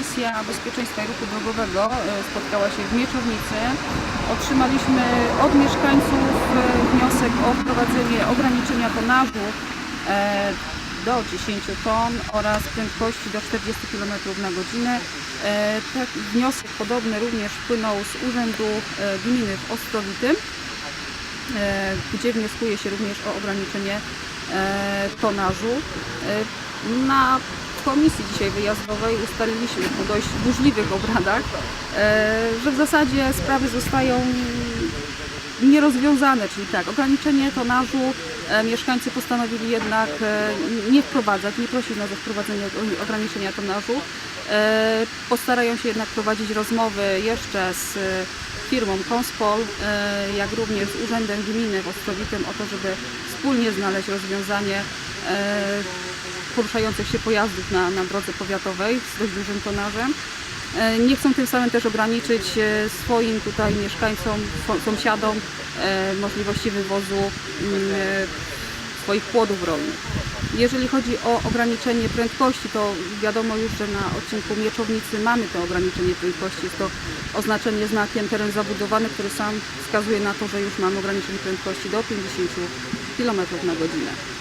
Komisja Bezpieczeństwa Ruchu Drogowego e, spotkała się w Mieczownicy. Otrzymaliśmy od mieszkańców e, wniosek o wprowadzenie ograniczenia tonażu e, do 10 ton oraz prędkości do 40 km na godzinę. Wniosek podobny również wpłynął z Urzędu Gminy w Ostrowitym gdzie wnioskuje się również o ograniczenie tonażu. E, Komisji dzisiaj wyjazdowej ustaliliśmy po dość burzliwych obradach, e, że w zasadzie sprawy zostają nierozwiązane, czyli tak, ograniczenie tonażu e, mieszkańcy postanowili jednak e, nie wprowadzać, nie prosić nas o wprowadzenie ograniczenia tonażu. Postarają się jednak prowadzić rozmowy jeszcze z firmą Konspol, jak również z Urzędem Gminy w Ostrowitym o to, żeby wspólnie znaleźć rozwiązanie poruszających się pojazdów na, na drodze powiatowej z dość dużym tonażem. E, Nie chcą tym samym też ograniczyć e, swoim tutaj mieszkańcom, sąsiadom e, możliwości wywozu mm, swoich płodów rolnych. Jeżeli chodzi o ograniczenie prędkości, to wiadomo już, że na odcinku Mieczownicy mamy to ograniczenie prędkości. Jest to oznaczenie znakiem teren zabudowany, który sam wskazuje na to, że już mamy ograniczenie prędkości do 50 km na godzinę.